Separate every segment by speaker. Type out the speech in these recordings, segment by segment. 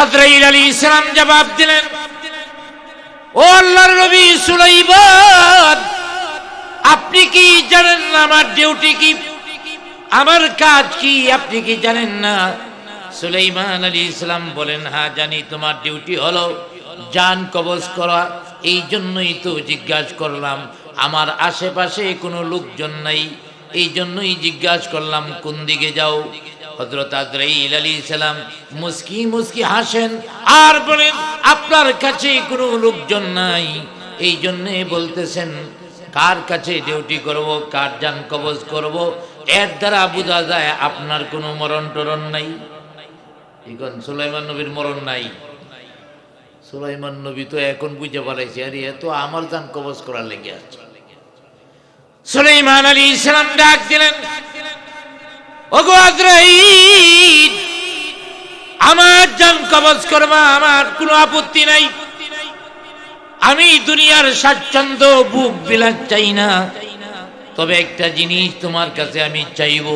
Speaker 1: আজরাইল আলী ইসলাম জবাব দিলেন, ও আল্লাহর নবী সুলাইমান, আপনি কি জানেন না আমার ডিউটি কি? আমার কাজ কি? আপনি কি জানেন না? সুলাইমান আলী ইসলাম বলেন হ্যাঁ জানি তোমার ডিউটি হলো জান কবজ করা। এই জন্যই তো জিজ্ঞাসা করলাম, আমার আশেপাশে কোনো লোকজন নাই। এই জন্যই জিজ্ঞাসা করলাম, কোন দিকে যাও? হজরত আজরাইল আলী সালাম মুস্কি মুস্কি হাসেন, আর বলেন, আপনার কাছে কোনো লোকজন নাই। এই জন্যে বলতেছেন, কার কাছে ডিউটি করব, কার যান কবজ করব? এর দ্বারা বোঝা যায় আপনার কোনো মরণ টরণ নাই। এখন সুলাইমান নবীর মরণ নাই। সুলাইমান নবী তো এখন বুঝে পারাইছে আরে এত আমার যান কবজ করার লেগে আছে। সুলাইমান আলী ইসলাম ডাক দিলেন আমার যান কবজ করবা, আমার কোনো আপত্তি নাই। আমি দুনিয়ার স্বাচ্ছন্দ্য বুক বিলাস চাই না। তবে একটা জিনিস তোমার কাছে আমি চাইব।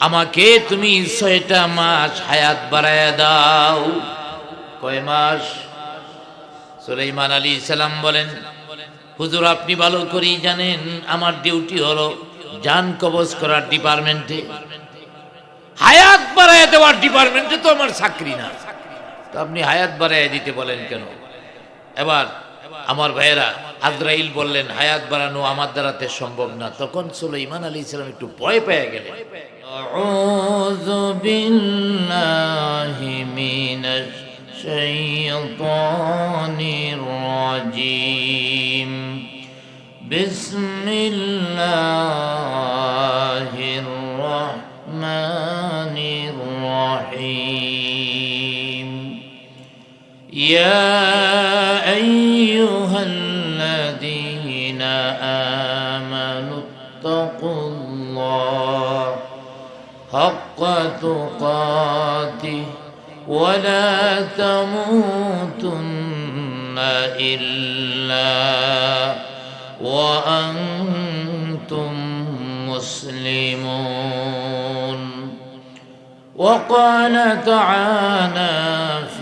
Speaker 1: আমাকে তুমি ছয়টা মাস হায়াত বাড়ায় দাও। কয় মাস? সুলাইমান আলী সালাম বলেন, হুজুর, আপনি ভালো করেই জানেন, আমার ডিউটি হলো যান কবজ করার ডিপার্টমেন্টে হায়াত বাড়ায় দেওয়ার ডিপার্টমেন্টে তো আমার চাকরি না তো আপনি হায়াত বাড়ায় দিতে বলেন কেন এবার আমার ভাইয়েরা আজরাইল বললেন হায়াত বাড়ানো আমার দ্বারাতে সম্ভব না তখন সুলাইমান আলী ইসলাম একটু ভয় পেয়ে গেলেন أعوذ بالله من الشيطان الرجيم بسم الله يا أيها الذين آمنوا اتقوا الله حق تقاته ولا تموتن إلا وأنتم مسلمون. وقال تعالى في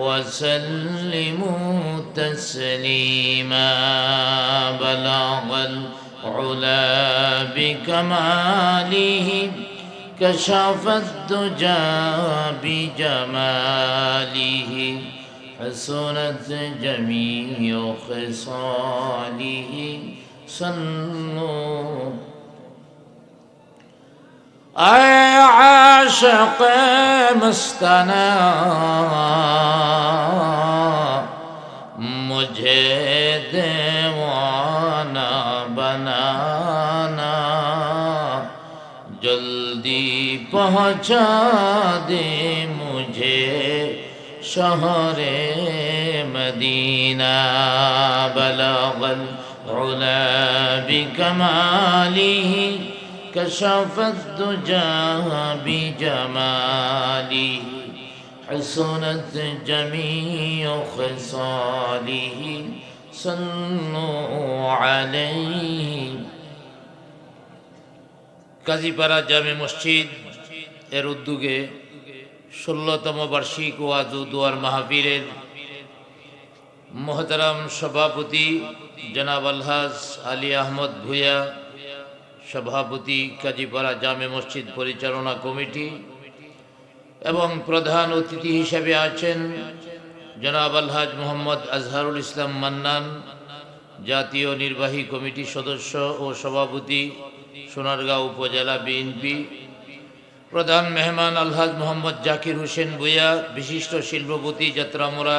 Speaker 1: وسلموا تسليما. بلغ العلا بكماله كشف الدجى بجماله حسنت جميع خصاله. صلوا. اے عاشق مستنا مجھے دیوانہ بنانا. جلدی پہنچا دے مجھے شہر مدینہ. بلغ العلا بکماله كشف الدجى بجماله حسنت جميع خصاله صلوا عليه কাজীপাড়া জামে মসজিদ এর উদ্যোগে ষোলোতম বার্ষিক ওয়াজ ও দুয়ার মাহফিলের মোহতারাম সভাপতি জনাব আলহাজ আলী আহমদ ভুয়া সভাপতি কাজীপাড়া জামে মসজিদ পরিচালনা কমিটি এবং প্রধান অতিথি হিসেবে আছেন জনাব আলহাজ মোহাম্মদ আজহারুল ইসলাম মান্নান, জাতীয় নির্বাহী কমিটি সদস্য ও সভাপতি সোনারগাঁও উপজেলা বিএনপি, প্রধান মেহমান আলহাজ মোহাম্মদ জাকির হোসেন ভুইয়া, বিশিষ্ট শিল্পপতি যাত্রামোড়া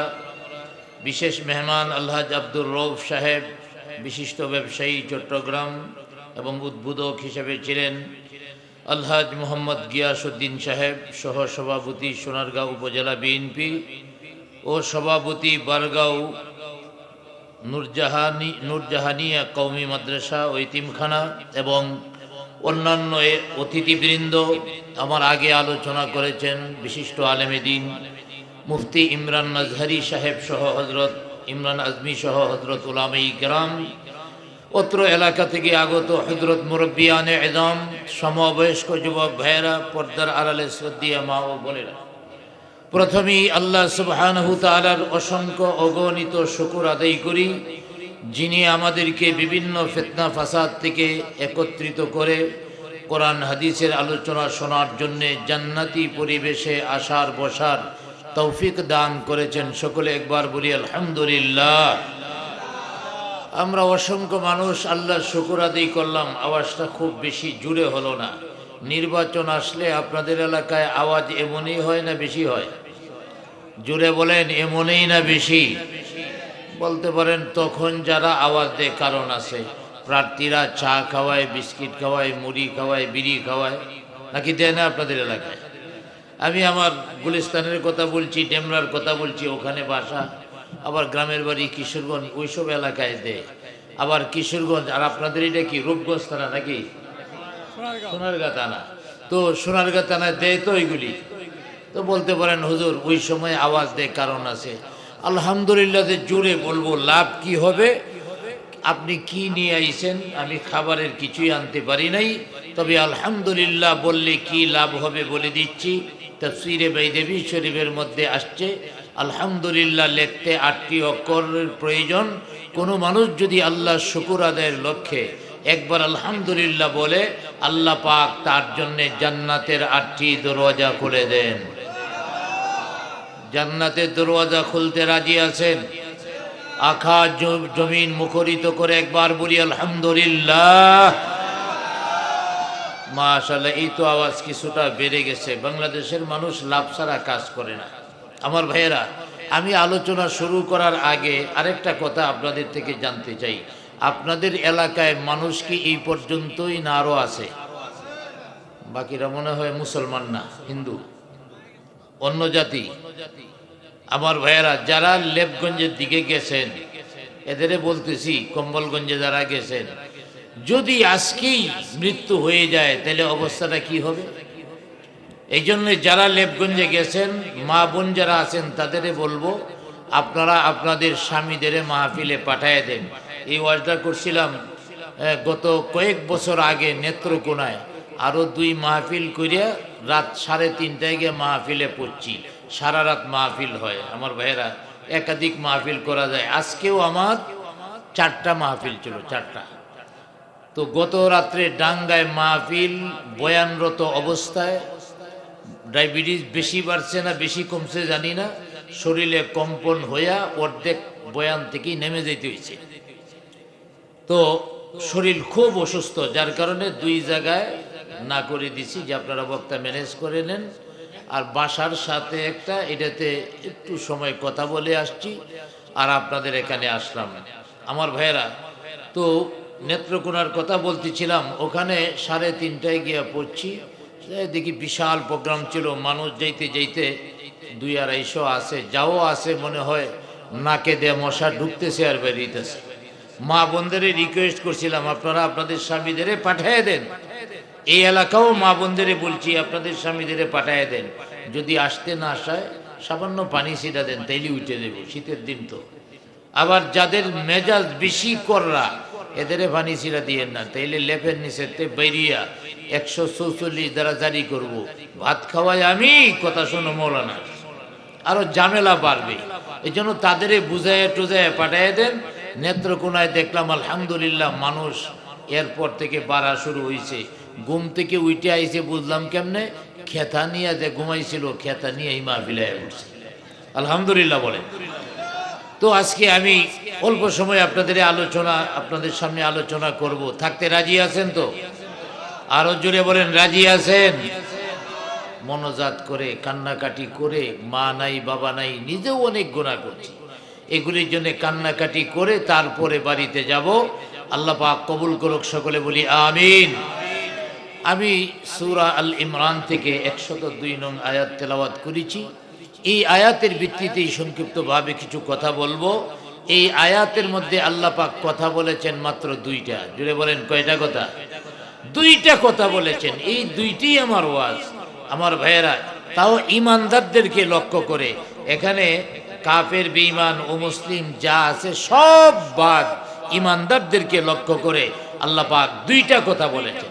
Speaker 1: বিশেষ মেহমান আলহাজ আব্দুর রৌফ সাহেব, বিশিষ্ট ব্যবসায়ী চট্টগ্রাম এবং উদ্বোধক হিসেবে ছিলেন আলহাজ মোহাম্মদ গিয়াসুদ্দিন সাহেব সহ সভাপতি সোনারগাঁও উপজেলা বিএনপি ও সভাপতি বারগাঁও নূরজাহানি, নূরজাহানিয়া কৌমি মাদ্রাসা ও ইতিমখানা এবং অন্যান্য অতিথিবৃন্দ আমার আগে আলোচনা করেছেন বিশিষ্ট আলেমে দিন মুফতি ইমরান মাজহারি সাহেব সহ হজরত ইমরান আজমি সহ হজরত উলামে গ্রাম অত্র এলাকা থেকে আগত হজরত মুরব্বিয়ানে এদম, সমবয়স্ক যুবক ভাইয়েরা পর্দার আড়ালে শ্রদ্ধিয়া মা ও বোনেরা। প্রথমেই আল্লাহ সুবহানাহু তাআলার অসংখ্য অগণিত শুকুর আদায় করি, যিনি আমাদেরকে বিভিন্ন ফেতনা ফাসাদ থেকে একত্রিত করে কোরআন হাদিসের আলোচনা শোনার জন্যে জান্নাতি পরিবেশে আসার বসার তৌফিক দান করেছেন। সকলে একবার বলি, আলহামদুলিল্লাহ। আমরা অসংখ্য মানুষ আল্লাহর শুকুর আদি করলাম, আওয়াজটা খুব বেশি জুড়ে হলো না। নির্বাচন আসলে আপনাদের এলাকায় আওয়াজ এমনই হয় না বেশি হয়? জুড়ে বলেন, এমনই না বেশি। বলতে পারেন, তখন যারা আওয়াজ দেয়, কারণ আছে। প্রার্থীরা চা খাওয়ায়, বিস্কিট খাওয়ায়, মুড়ি খাওয়ায়, বিড়ি খাওয়ায়, নাকি দেয় না আপনাদের এলাকায়? আমি আমার গুলিস্তানের কথা বলছি, ডেমরার কথা বলছি, ওখানে বাসা আবার গ্রামের বাড়ি কিশোরগঞ্জ, ওইসব এলাকায় দেয় আবার কিশোরগঞ্জ, আর আপনাদের এটা কি, রূপগঞ্জ থানা নাকি? সোনারগাঁ থানা। তো সোনারগাঁ থানায় দেয় তো ওইগুলি। তো বলতে পারেন, হুজুর, ওই সময় আওয়াজ দেয় কারণ আছে। আলহামদুলিল্লাহ জুড়ে বলব, লাভ কি হবে? আপনি কি নিয়ে আইছেন? আমি খাবারের কিছুই আনতে পারি নাই। তবে আলহামদুলিল্লাহ বললে কি লাভ হবে বলে দিচ্ছি। তফসিরে বাইদেবী শরীফের মধ্যে আসছে, আলহামদুলিল্লাহ লিখতে আটটি অক্ষরের প্রয়োজন। কোনো মানুষ যদি আল্লাহ শুকুর আদায়ের লক্ষ্যে একবার আলহামদুলিল্লাহ বলে, আল্লাহ পাক তার জন্যে জান্নাতের আটটি দরওয়াজা খুলে দেন। জান্নাতের দরওয়াজা খুলতে রাজি আছেন? আখা জমিন মুখরিত করে একবার বলি, আলহামদুলিল্লাহ। মাশাল্লাহ এই তো আওয়াজ কিছুটা বেড়ে গেছে। বাংলাদেশের মানুষ লাভ ছাড়া কাজ করে না। আমার ভাইয়েরা, আমি আলোচনা শুরু করার আগে আরেকটা কথা আপনাদের থেকে জানতে চাই। আপনাদের এলাকায় মানুষ কি এই পর্যন্তই না আরও আছে? বাকিরা মনে হয় মুসলমান না, হিন্দু। অন্য জাতি। আমার ভাইয়েরা, যারা লেপগঞ্জের দিকে গেছেন, এদের বলতেছি, কম্বলগঞ্জে যারা গেছেন যদি আজকেই মৃত্যু হয়ে যায়, তাহলে অবস্থাটা কি হবে? এই জন্য যারা লেপগঞ্জে গেছেন, মা বোন যারা আছেন তাদের বলব, আপনারা আপনাদের স্বামীদের মাহফিলে পাঠায় দেন। এই ওয়াজটা করছিলাম গত কয়েক বছর আগে নেত্রকোনায়। আরও দুই মাহফিল করিয়া রাত সাড়ে তিনটায় গিয়ে মাহফিলে পড়ছি। সারা রাত মাহফিল হয়। আমার ভাইয়েরা, একাধিক মাহফিল করা যায়। আজকেও আমার চারটা মাহফিল ছিল, চারটা। তো গত রাত্রে ডাঙ্গায় মাহফিল বয়ানরত অবস্থায় ডায়াবেটিস বেশি বাড়ছে না, বেশি কমছে জানি না। শরীরে কম্পন হইয়া অর্ধেক বয়ান থেকেই নেমে যেতে হয়েছে তো শরীর খুব অসুস্থ, যার কারণে দুই জায়গায় না করে দিছি যে আপনারা বক্তা ম্যানেজ করে নেন। আর বাসার সাথে একটা, এটাতে একটু সময় কথা বলে আসছি। আর আপনাদের এখানে আসলাম। আমার ভাইয়েরা, তো নেত্রকোনার কথা বলতেছিলাম, ওখানে সাড়ে তিনটায় গিয়ে পড়ছি। দেখি বিশাল প্রোগ্রাম ছিল, মানুষ যাইতে যাইতে দুই আড়াইশো আছে, যাও আছে মনে হয়, নাকে দিয়ে মশা ঢুকতেছে আর বেরিয়েতেছে মা বোনদের রিকোয়েস্ট করছিলাম, আপনারা আপনাদের স্বামীদের পাঠিয়ে দেন। এই এলাকাও মা বোনদের বলছি, আপনাদের স্বামীদের পাঠিয়ে দেন। যদি আসতে না আসায়, সামান্য পানি ছিটা দেন, তাইলে উঠে দেব শীতের দিন তো। আবার যাদের মেজাজ বেশি কররা এদের পানি ছিটা দিয়েন না, তাইলে লেপের নিচে তে বেরিয়া একশো চৌচল্লিশ দ্বারা জারি করব। ভাত খাওয়াই আমি, কথা শোনো মৌলানা। আরও ঝামেলা বাড়বে। এই জন্য তাদের বুঝাইয়া টুজাইয়া পাঠাইয়া দেন। নেত্রকোনায় দেখলাম, আলহামদুলিল্লাহ, মানুষ এরপর থেকে বাড়া শুরু হয়েছে ঘুম থেকে উঠে আইছে, বুঝলাম কেমনে? খেতা নিয়ে যে ঘুমাইছিল, খেতা নিয়ে এই মাহফিলায় উঠছে। আলহামদুলিল্লাহ বলে তো আজকে আমি অল্প সময় আপনাদের আলোচনা, আপনাদের সামনে আলোচনা করব। থাকতে রাজি আছেন তো? আরও জোরে বলেন, রাজি আছেন? মনোজাত করে, কান্নাকাটি করে, মা নাই, বাবা নাই, নিজেও অনেক গোনা করছি। এগুলির জন্য কান্নাকাটি করে তারপরে বাড়িতে যাব। আল্লাহ পাক কবুল করুক, সকলে বলি আমিন। আমি সূরা আল ইমরান থেকে একশত দুই নং আয়াত তেলাওয়াত করেছি। এই আয়াতের ভিত্তিতেই সংক্ষিপ্তভাবে কিছু কথা বলব। এই আয়াতের মধ্যে আল্লাহ পাক কথা বলেছেন মাত্র দুইটা। জুড়ে বলেন, কয়টা কথা? দুইটা কথা বলেছেন। এই দুইটি আমার ওয়াজ। আমার ভাইয়েরা, তাও ইমানদারদেরকে লক্ষ্য করে। এখানে কাফের, বেঈমান ও মুসলিম যা আছে সব বাদ। ইমানদারদেরকে লক্ষ্য করে আল্লাহ পাক দুইটা কথা বলেছেন।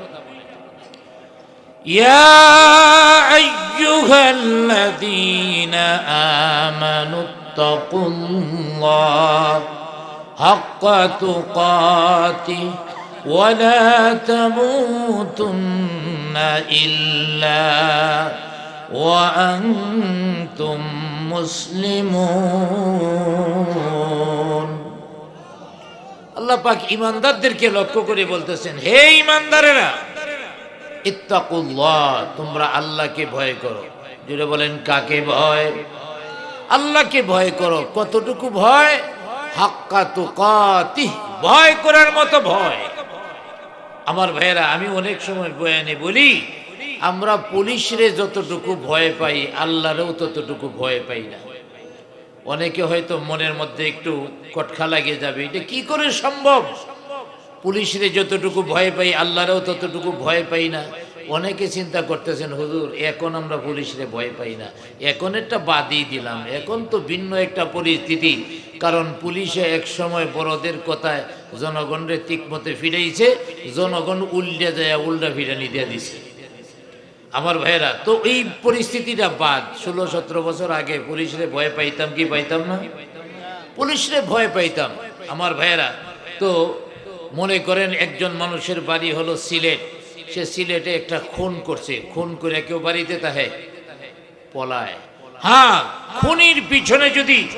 Speaker 1: يا أيها الذين آمنوا اتقوا الله حق تقاته ولا تموتن إلا وأنتم مسلمون আল্লাহ পাক ইমানদারদেরকে লক্ষ্য করে বলতেছেন হে ইমানদারেরা ইত্তাকুল্লাহ, তোমরা আল্লাহকে ভয় করো। জুড়ে বলেন, কাকে ভয়? আল্লাহকে ভয় করো। কতটুকু ভয়? হাক্কা তুকাতি। ভয় করার মতো ভয়। আমার ভাইয়েরা, আমি অনেক সময় বয়ানে বলি, আমরা পুলিশরে যতটুকু ভয় পাই, আল্লাহরেও ততটুকু ভয় পাই না। অনেকে হয়তো মনের মধ্যে একটু কটখা লাগে যাবে, এটা কি করে সম্ভব? পুলিশরে যতটুকু ভয় পাই, আল্লাহরেও ততটুকু ভয় পাই না। অনেকে চিন্তা করতেছেন, হুজুর, এখন আমরা পুলিশরে ভয় পাই না। এখন একটা বাদই দিলাম। এখন তো ভিন্ন একটা পরিস্থিতি, কারণ পুলিশে এক সময় বড়দের কথায় জনগণরে তিকমতে ফিরাইছে, জনগণ উল্টে যায়, উল্টা ফিরানি দিয়ে দিছে। আমার ভাইয়েরা, তো এই পরিস্থিতিটা বাদ। ষোলো, সতেরো বছর আগে পুলিশরে ভয় পাইতাম কি পাইতাম না? পুলিশরে ভয় পাইতাম। আমার ভাইয়েরা, তো মনে করেন একজন মানুষের বাড়ি হলো সিলেট। সে সিলেটে একটা খুন করছে। খুন করে কেউ বাড়িতে তাহে পলায়। হ্যাঁ খুনির পিছনে যদি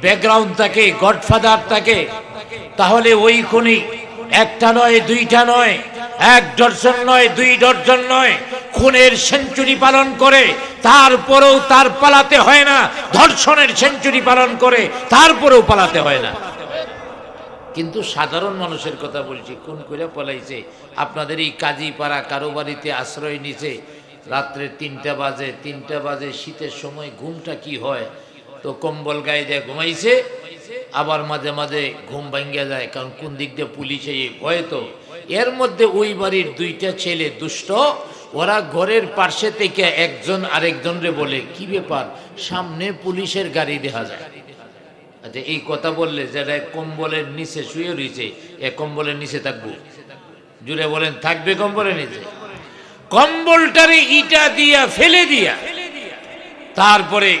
Speaker 1: ব্যাকগ্রাউন্ড থাকে গডফাদার থাকে, তাহলে ওই খুনি একটা নয়, দুইটা নয়, এক ডর্জন নয়, দুই ডর্জন নয়, খুনের সেঞ্চুরি পালন করে, তারপরেও তার পালাতে হয় না, ধর্ষণের সেঞ্চুরি পালন করে, তারপরেও পালাতে হয় না। কিন্তু সাধারণ মানুষের কথা বলছি কোন করে পলাইছে। আপনাদের এই কাজী পাড়া কারও বাড়িতে আশ্রয় নিছে, রাত্রে তিনটা বাজে তিনটা বাজে, শীতের সময় ঘুমটা কি হয়? তো কম্বল গায়ে দিয়ে ঘুমাইছে, আবার মাঝে মাঝে ঘুম ভাঙ্গা যায়, কারণ কোন দিক দিয়ে পুলিশে ভয় তো। এর মধ্যে ওই বাড়ির দুইটা ছেলে দুষ্ট, ওরা ঘরের পার্শ্বে থেকে একজন আরেকজনরে বলে, কি ব্যাপার? সামনে পুলিশের গাড়ি দেখা যায়। আচ্ছা এই কথা বললে যেটা কম্বলের নিচে শুয়ে রয়েছে, এ কম্বলের নিচে থাকব। জুড়ে বলেন, থাকবে কম্বলের নিচে। কম্বলটারে ইটা দিয়া, ফেলে দিয়া, তারপরে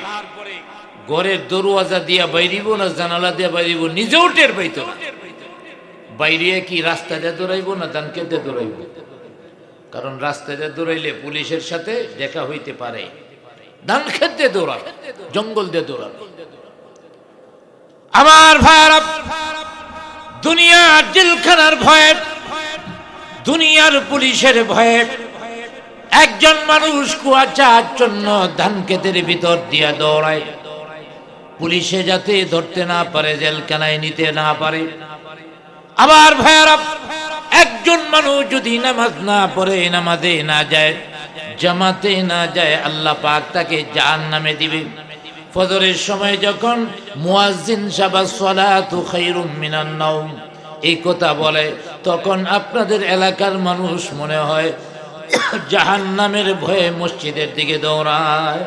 Speaker 1: ঘরের দরওয়াজা দিয়া বাইরিব না, জানালা দিয়া বাইরিব, নিজেও টের পাইত না। বাইরে কি রাস্তা দিয়ে দৌড়াইব না, দানকে দিয়ে দৌড়াইব? কারণ রাস্তা দিয়ে দৌড়াইলে পুলিশের সাথে দেখা হইতে পারে। ধান খেত দৌড়াবে জঙ্গল দিয়ে দৌড়াবে আমার ভাইয়ারা, দুনিয়ার জেলখানার ভয়ে, দুনিয়ার পুলিশের ভয়ে, একজন মানুষ কুয়াচার জন্য ধান ক্ষেতের ভিতর দিয়া দৌড়ায়। পুলিশে যাতে ধরতে না পারে, জেলখানায় নিতে না পারে। আবার ভাইয়ারা, একজন মানুষ যদি নামাজ না পড়ে, নামাজে না যায়, জামাতে না যায়, আল্লাহ পাক তাকে জাহান নামে দিবে। ফজরের সময় যখন মুয়াজ্জিন সাবা সালাতু খাইরুম মিনান নাওম এই কথা বলে, তখন আপনাদের এলাকার মানুষ মনে হয় জাহান নামের ভয়ে মসজিদের দিকে দৌড়ায়।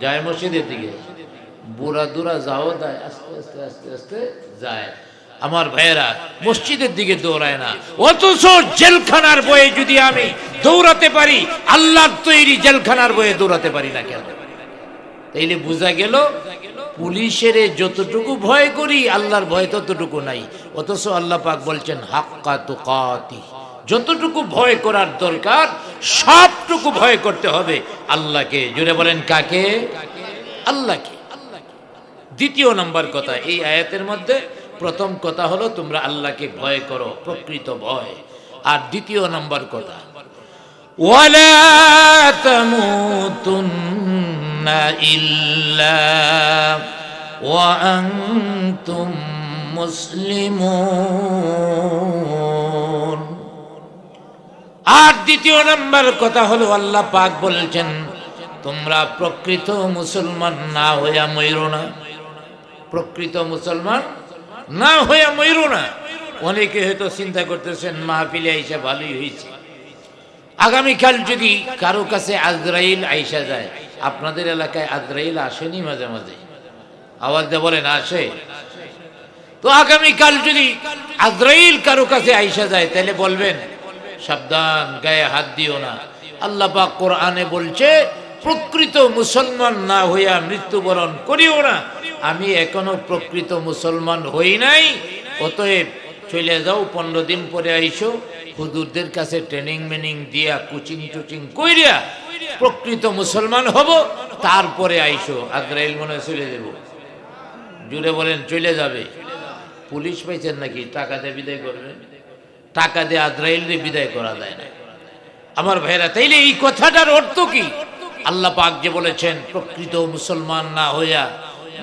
Speaker 1: যায় মসজিদের দিকে। বুড়া দুরা যাও দেয় আস্তে আস্তে আস্তে আস্তে যায়। আমার ভাইয়েরা, মসজিদের দিকে দৌড়ায় না। অথচ জেলখানার বয়ে যদি আমি দৌড়াতে পারি, আল্লাহর তৈরি জেলখানার বয়ে দৌড়াতে পারি না কেন? তাইলে বোঝা গেল, পুলিশের যতটুকু ভয় করি, আল্লাহর ভয় ততটুকু নাই। অথচ আল্লাহ পাক বলছেন, হাক্কা তো কাতি যতটুকু ভয় করার দরকার, সবটুকু ভয় করতে হবে আল্লাহকে। জুড়ে বলেন, কাকে? আল্লাহকে। দ্বিতীয় নম্বর কথা, এই আয়াতের মধ্যে প্রথম কথা হলো, তোমরা আল্লাহকে ভয় করো, প্রকৃত ভয়। আর দ্বিতীয় নম্বর কথা, ওয়ালা তামুতুন إلا وأنتم مسلمون আর দ্বিতীয় নম্বর কথা হলো আল্লাহ পাক বলছেন তোমরা প্রকৃত মুসলমান না হইয়া ময়ূর না প্রকৃত মুসলমান না হয়ে ময়ূর না অনেকে হয়তো চিন্তা করতেছেন মাহফিলে আইসা ভালোই হয়েছে আগামীকাল যদি কারো কাছে আজরাইল আইসা যায় আপনাদের এলাকায় আজরাইল আসেনি মাঝে মাঝে? আওয়াজ দিয়ে বলেন, আসে। তো আগামীকাল যদি আজরাইল কারও কাছে আইসা যায়, তাহলে বলবেন, সাবধান, গায়ে হাত দিও না। আল্লাহ পাক কোরআনে বলছে, প্রকৃত মুসলমান না হইয়া মৃত্যুবরণ করিও না। আমি এখনও প্রকৃত মুসলমান হই নাই, অতএব চলে যাও, পনেরো দিন পরে আইসো হুদুরদের কাছে ট্রেনিং মেনিং দিয়া কোচিং টুচিং কইরা প্রকৃত মুসলমান হব, তারপরে আইসো, আজরাইল মনে চলে দেব জুড়ে বলেন, চলে যাবে। পুলিশ পাইছেন নাকি? টাকা দিয়ে বিদায় করবেন টাকা দিয়ে আজরাইল বিদায় করা যায় না। আমার ভাইরা, তাইলে এই কথাটার অর্থ কি? আল্লাহ পাক যে বলেছেন, প্রকৃত মুসলমান না হইয়া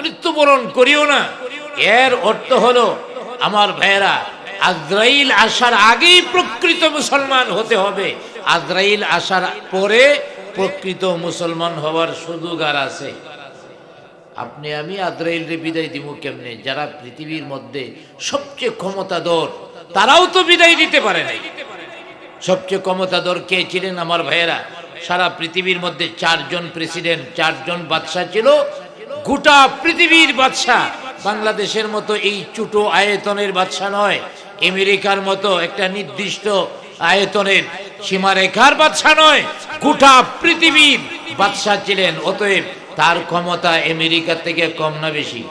Speaker 1: মৃত্যুবরণ করিও না। এর অর্থ হলো আমার ভাইরা আজরাইল আসার আগেই প্রকৃত মুসলমান হতে হবে। আজরাইল আসার পরে প্রকৃত মুসলমান হওয়ার সুযোগ আর আছে। আপনি, আমি আদ্রাইল রে বিদায় দিব কেমনে? যারা পৃথিবীর মধ্যে সবচেয়ে ক্ষমতাধর, তারাও তো বিদায় দিতে পারে নাই। সবচেয়ে ক্ষমতাধর কে ছিলেন আমার ভাইয়েরা? সারা পৃথিবীর মধ্যে চারজন প্রেসিডেন্ট, চারজন বাদশাহ ছিল। গোটা পৃথিবীর বাদশাহ। বাংলাদেশের মতো এই ছোটো আয়তনের বাদশাহ নয়, আমেরিকার মতো একটা নির্দিষ্ট আয়তনের সীমারেখার বাদশাহ নয়, গোটা পৃথিবীর বাদশাহ ছিলেন, অতএব তার ক্ষমতা আমেরিকা থেকে কম না বেশি।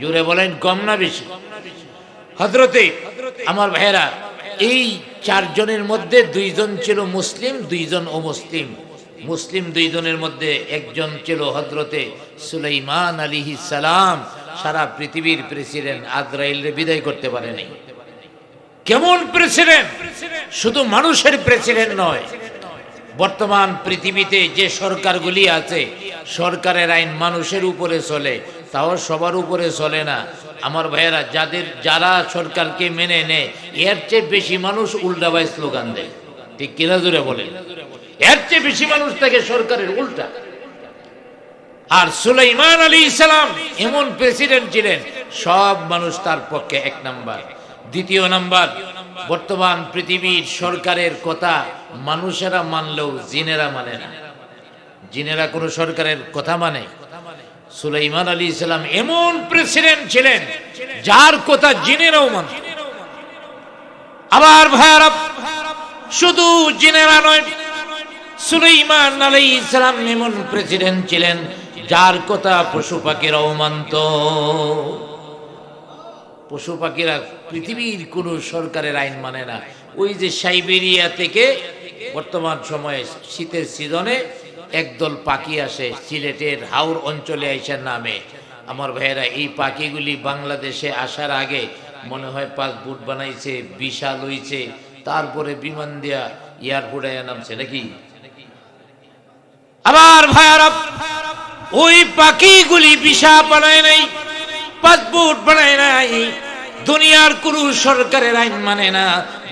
Speaker 1: জুড়ে বলেন, কম না বেশি। হজরতে আমার ভাইয়েরা, এই চারজনের মধ্যে দুইজন ছিল মুসলিম, দুইজন অমুসলিম। মুসলিম দুইজনের মধ্যে একজন ছিল হজরতে সুলাইমান আলিহি সালাম। সারা পৃথিবীর প্রেসিডেন্ট আজরাইলরে বিদায় করতে পারেনি। কেমন প্রেসিডেন্ট? শুধু মানুষের প্রেসিডেন্ট নয়, বর্তমান পৃথিবীতে যে সরকারগুলি আছে, সরকারের আইন মানুষের উপরে চলে, তাও সবার উপরে চলে না। আমার ভাইয়েরা, যাদের, যারা সরকারকে মেনে নেয় এর চেয়ে বেশি মানুষ উল্টাবাই স্লোগান দেয়। ঠিক কিনা জুড়ে বলেন? এর চেয়ে বেশি মানুষ থাকে সরকারের উল্টা। আর সুলাইমান আলী ইসলাম এমন প্রেসিডেন্ট ছিলেন, সব মানুষ তার পক্ষে এক নাম্বার। দ্বিতীয় নাম্বার, বর্তমান পৃথিবীর সরকারের কথা মানুষেরা মানলেও জিনেরা মানে না। জিনেরা কোনো সরকারের কথা মানে? সুলাইমান আলী ইসলাম এমন প্রেসিডেন্ট ছিলেন, যার কথা জিনেরাও মানত। আবার ভাইয়ারা, শুধু জিনেরা নয়, সুলাইমান আলী ইসলাম এমন প্রেসিডেন্ট ছিলেন যার কথা পশু পাখিরাও মানত পশু পাখিরা পৃথিবীর কোনো সরকারের আইন মানে না। ওই যে সাইবেরিয়া থেকে বর্তমান সময়ে শীতের সিজনে একদল পাখি আসে, সিলেটের হাওর অঞ্চলে আইসার নামে। আমার ভাইয়েরা, এই পাখিগুলি বাংলাদেশে আসার আগে মনে হয় পাসপোর্ট বানাইছে, বিশাল হইছে, তারপরে বিমান দিয়া এয়ারপোর্টে নামছে নাকি? আবার ভাইয়ারা ওই পাখিগুলি বিশা বানায় নাই, পাসপোর্ট বানায় নাই। দুনিয়ার কোনো সরকারের আইন মানে না।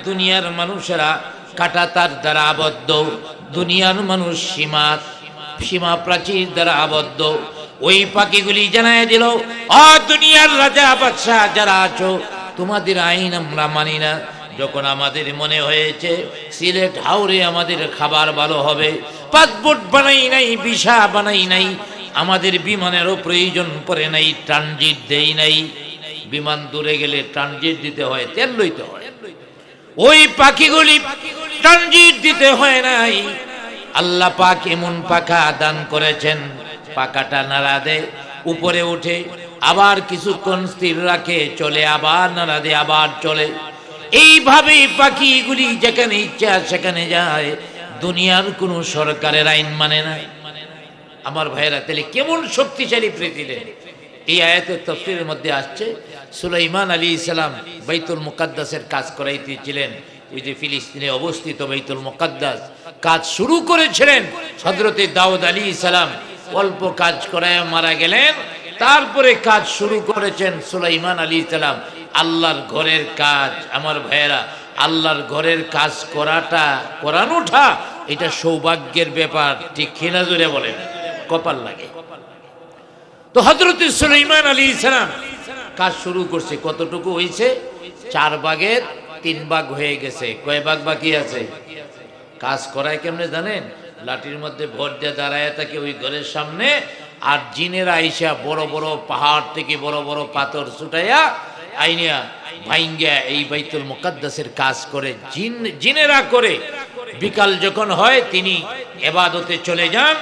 Speaker 1: দুনিয়ার মানুষেরা কাটা তার দ্বারা আবদ্ধ। দুনিয়ার মানুষ সীমা সীমা প্রাচীর দ্বারা আবদ্ধ। ওই পাখিগুলি জানায় দিল, অ দুনিয়ার রাজা বাদশাহ যারা আছো, তোমাদের আইন আমরা মানি না। যখন আমাদের মনে হয়েছে সিলেট হাওড়ে আমাদের খাবার ভালো হবে, পাসপোর্ট বানাই নাই ভিসা বানাই নাই আমাদের বিমানেরও প্রয়োজন পড়ে নাই ট্রানজিট দেই নাই। বিমান দূরে গেলে ট্রানজিট দিতে হয়, তেল লইতে হয়। ওই পাখিগুলি ট্রানজিট দিতে হয় নাই। আল্লাহ পাক এমন পাখা দান করেছেন, পাখাটা নাড়া দে, উপরে উঠে আবার কিছুক্ষণ স্থির রাখে, চলে আবার নাড়া দে, আবার চলে। এইভাবে পাখিগুলি যেখানে ইচ্ছা সেখানে যায়, দুনিয়ার কোনো সরকারের আইন মানে না আমার ভাইয়েরা, তাহলে কেমন শক্তিশালী প্রেসিডেন্ট? এই আয়াতের তফসিলের মধ্যে আসছে, সুলাইমান আলী ইসলাম বাইতুল মুকাদ্দাসের কাজ করাইতেছিলেন। ওই যে ফিলিস্তিনে অবস্থিত বাইতুল মুকাদ্দাস, কাজ শুরু করেছিলেন হজরতে দাউদ আলী ইসলাম। অল্প কাজ করায় মারা গেলেন, তারপরে কাজ শুরু করেছেন সুলাইমান আলী ইসলাম। আল্লাহর ঘরের কাজ, আমার ভাইয়েরা, আল্লাহর ঘরের কাজ করাটা, করানোটা, এটা সৌভাগ্যের ব্যাপার, ঠিক জুড়ে বলেন। কপাল লাগে। তো হজরত সুলাইমান আলী ইসলাম কাজ শুরু করছে। কতটুকু হয়েছে? চার ভাগের তিন ভাগ হয়ে গেছে। কয় ভাগ বাকি আছে? কাজ করায় কেমনে জানেন? লাঠির মধ্যে ভর দিয়ে দাঁড়ায় থাকে ওই ঘরের সামনে আর জিনেরা আইসা বড় বড় পাহাড় থেকে বড় বড় পাথর ছুটাইয়া আইনিয়া ভাইঙ্গা এই বাইতুল মুকাদ্দাসের কাজ করে। জিন জিনেরা করে। বিকাল যখন হয়, তিনি এবাদতে চলে যান।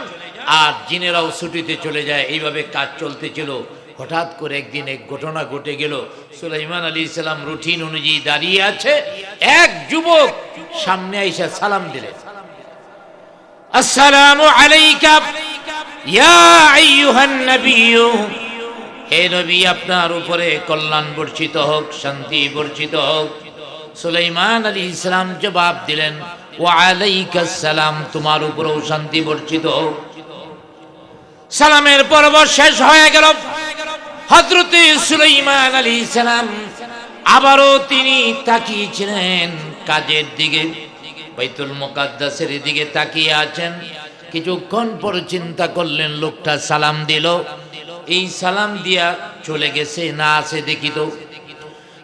Speaker 1: আর জিনেরাও ছুটিতে চলে যায়। এইভাবে কাজ চলতেছিল। হঠাৎ করে একদিন এক ঘটনা ঘটে গেল। সুলাইমান আলী ইসলাম রুটিন অনুযায়ী দাঁড়িয়ে আছে। এক যুবক সামনে আইসা সালাম দিলেন আসসালামু আলাইকা। ইয়া আইয়ুহান নবিয়্যু। হে নবী, আপনার উপরে কল্যাণ বর্ষিত হোক, শান্তি বর্ষিত হোক। সুলাইমান আলী ইসলাম জবাব দিলেন, ওয়া আলাইকাস সালাম, তোমার উপরেও শান্তি বর্ষিত হোক। সালামের পর্ব শেষ হয়ে গেল। হজরতে সুলাইমান আলী সালাম আবারও তিনি তাকিয়েছিলেন কাজের দিকে, বাইতুল মোকাদ্দাসের দিকে তাকিয়ে আছেন। কিছুক্ষণ পর চিন্তা করলেন, লোকটা সালাম দিল। এই সালাম দিয়া চলে গেছে, না আছে দেখি তো।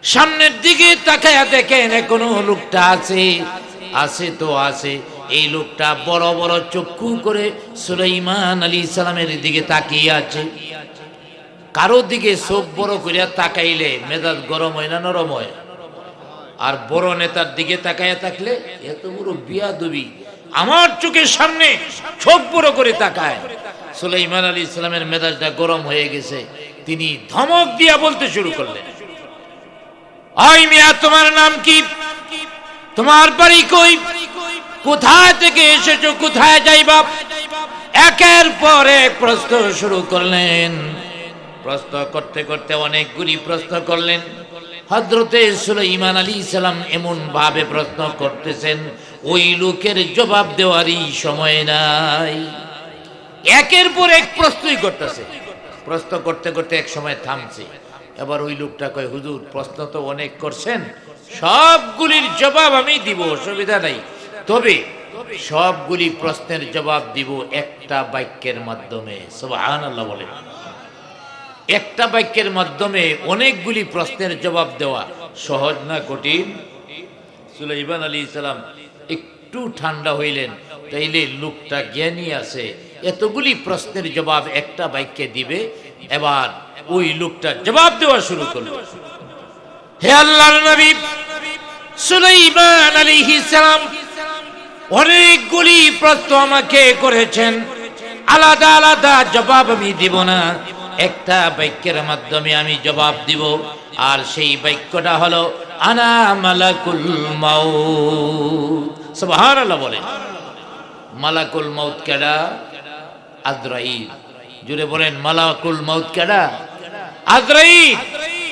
Speaker 1: সামনের দিকে তাকায়া দেখেন এখনও লোকটা আছে আছে তো আছে। এই লোকটা বড় বড় চক্ষু করে সুলাইমান আলী সালামের দিকে তাকিয়ে আছে। কারও দিকে চোখ বড় করিয়া তাকাইলে মেজাজ গরম হয় না নরম হয়? আর বড় নেতার দিকে তাকাইয়া থাকলে এত বড় বিয়া দুবি আমার চোখের সামনে চোখ বড় করে তাকায়। সুলাইমান আলী ইসলামের মেজাজটা গরম হয়ে গেছে। তিনি ধমক দিয়া বলতে শুরু করলেন আই মিয়া, তোমার নাম কি? তোমার বাড়ি কই? কোথায় থেকে এসেছ? কোথায় যাইবা একের পর এক প্রশ্ন শুরু করলেন। প্রশ্ন করতে করতে অনেকগুলি প্রশ্ন করলেন। হজরতে সুলাইমান আলী ইসলাম এমন ভাবে প্রশ্ন করতেছেন, ওই লোকের জবাব দেওয়ারই সময় নাই। একের পর এক প্রশ্নই করতেছে। প্রশ্ন করতে করতে এক সময় থামছে। এবার ওই লোকটা কয়, হুজুর, প্রশ্ন তো অনেক করছেন। সবগুলির জবাব আমি দিব, অসুবিধা নাই। তবে সবগুলি প্রশ্নের জবাব দিব একটা বাক্যের মাধ্যমে। বলেন একটা বাক্যের মাধ্যমে অনেকগুলি প্রশ্নের জবাব দেওয়া সহজ না কঠিন? সুলাইমান আলী ইসলাম একটু ঠান্ডা হইলেন, তাইলে লোকটা জ্ঞানী আছে। এতগুলি প্রশ্নের জবাব একটা বাক্যে দিবে, এবার ওই লোকটা জবাব দেওয়া শুরু করল। হে আল্লাহর নবী, সুলাইমান আলাইহিস সালাম অনেকগুলি প্রশ্ন আমাকে করেছেন। আলাদা আলাদা জবাব আমি দিব না। একটা বাক্যের মাধ্যমে আমি জবাব দিব। আর সেই বাক্যটা হলো, আনা মালাকুল মাউত। সুবহানাল্লাহ বলে মালাকুল মাউত কেডা? আজরাইল। জুড়ে বলেন, মালাকুল মাউত কেডা? আজরাইল।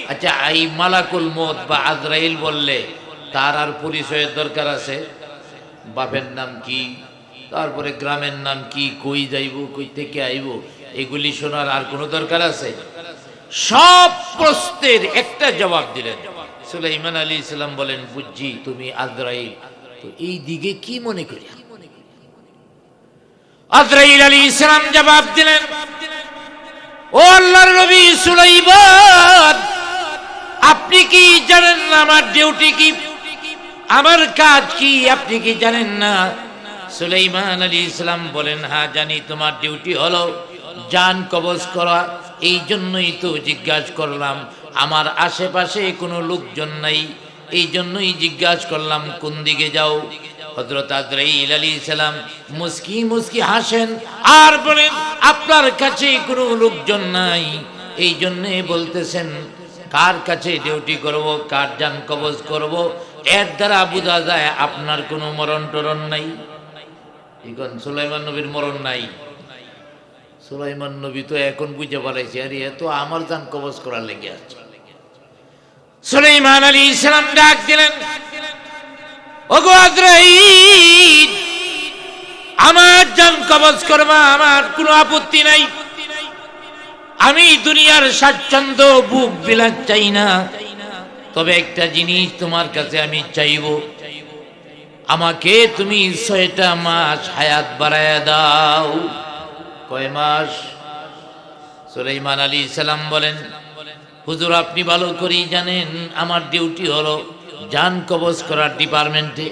Speaker 1: আচ্ছা এই মালাকুল মৌত বা আজরাইল বললে তার আর পরিচয়ের দরকার আছে? বাপের নাম কি? তারপরে গ্রামের নাম কি? কই যাইব, কই থেকে আইব? এগুলি শোনার আর কোনো দরকার আছে? সব প্রশ্নের একটা জবাব দিলেন। সুলাইমান আলী ইসলাম বলেন বুঝছি তুমি আজরাইল। তো এই দিকে কি মনে করি? আজরাইল আলী ইসলাম জবাব দিলেন, ও আল্লাহর নবী সুলাইমান, আপনি কি জানেন না আমার ডিউটি কি? আমার কাজ কি আপনি কি জানেন না? সুলাইমান আলী ইসলাম বলেন হ্যাঁ জানি তোমার ডিউটি হলো জান কবজ করা, এই জন্যই তো জিজ্ঞাসা করলাম। আমার আশেপাশে কোনো লোকজন নাই, এই জন্যই জিজ্ঞাসা করলাম, কোন দিকে যাও? হজরত আজরাইল আলী সালাম মুস্কি মুস্কি হাসেন, আর বলেন, আপনার কাছে কোনো লোকজন নাই, এই জন্যে বলতেছেন, কার কাছে ডিউটি করব, কার যান কবজ করব এর দ্বারা বোঝা যায় আপনার কোনো মরণ টরণ নাই। এখন সুলাইমান নবীর মরণ নাই। সুলাইমান নবী তো এখন বুঝে পালাইছে, আরে এ তো আমার যান কবজ করার লেগে আছে। সুলাইমান আলী ইসলাম ডাক দিলেন আমার যান কবজ করবা, আমার কোনো আপত্তি নাই। আমি দুনিয়ার স্বাচ্ছন্দ্য বুক বিলাত চাই না। তবে একটা জিনিস তোমার কাছে আমি চাইব। আমাকে তুমি ছয়টা মাস হায়াত বাড়ায় দাও। কয় মাস? সুলাইমান আলী সালাম বলেন, হুজুর, আপনি ভালো করেই জানেন, আমার ডিউটি হলো যান কবজ করার ডিপার্টমেন্টে।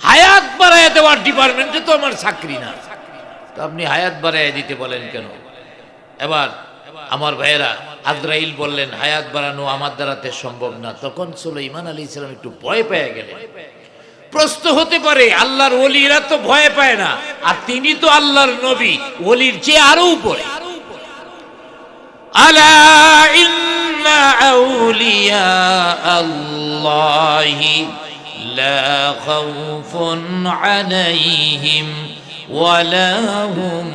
Speaker 1: হায়াত বাড়ায় দেওয়ার ডিপার্টমেন্টে তো আমার চাকরি না। তো আপনি হায়াত বাড়ায় দিতে বলেন কেন? এবার আমার ভাইয়েরা আজরাইল বললেন, হায়াত বাড়ানো আমার দ্বারাতে সম্ভব না। তখন সুলাইমান আলী ইসলাম একটু ভয় পেয়ে গেলেন। প্রশ্ন হতে পারে, আল্লাহর ওলিরা তো ভয় পায় না, আর তিনি তো আল্লাহর নবী, ওলির চেয়ে আরও উপরে। আলা ইন্না আউলিয়া আল্লাহি ওয়ালা হুম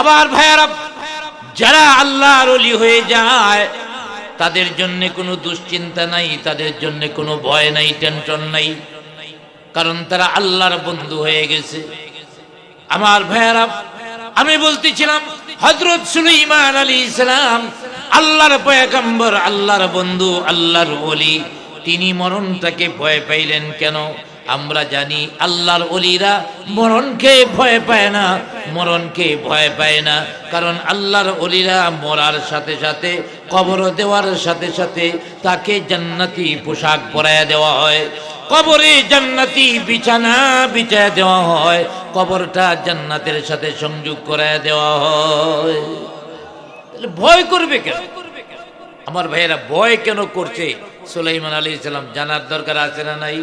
Speaker 1: আবার ভাইয়ারা, যারা আল্লাহর অলি হয়ে যায়, তাদের জন্য কোনো দুশ্চিন্তা নাই, তাদের জন্য কোনো ভয় নাই, টেনশন নাই। কারণ তারা আল্লাহর বন্ধু হয়ে গেছে। আমার ভাইয়ারা, আমি বলতেছিলাম হজরত সুলাইমান আলী ইসলাম আল্লাহর পয়গম্বর, আল্লাহর বন্ধু, আল্লাহর অলি তিনি মরণটাকে ভয় পাইলেন কেন? আমরা জানি আল্লাহর অলিরা মরণকে ভয় পায় না, মরণকে ভয় পায় না। কারণ আল্লাহর অলিরা মরার সাথে সাথে, কবর দেওয়ার সাথে সাথে তাকে জান্নাতি পোশাক পরায় দেওয়া হয়। কবরে জান্নাতি বিছানা বিছায় দেওয়া হয়। কবরটা জান্নাতের সাথে সংযোগ করায় দেওয়া হয়। ভয় করবে কেন? আমার ভাইয়েরা ভয় কেন করছে? সুলাইমান আলী ইসলাম জানার দরকার আছে না নাই?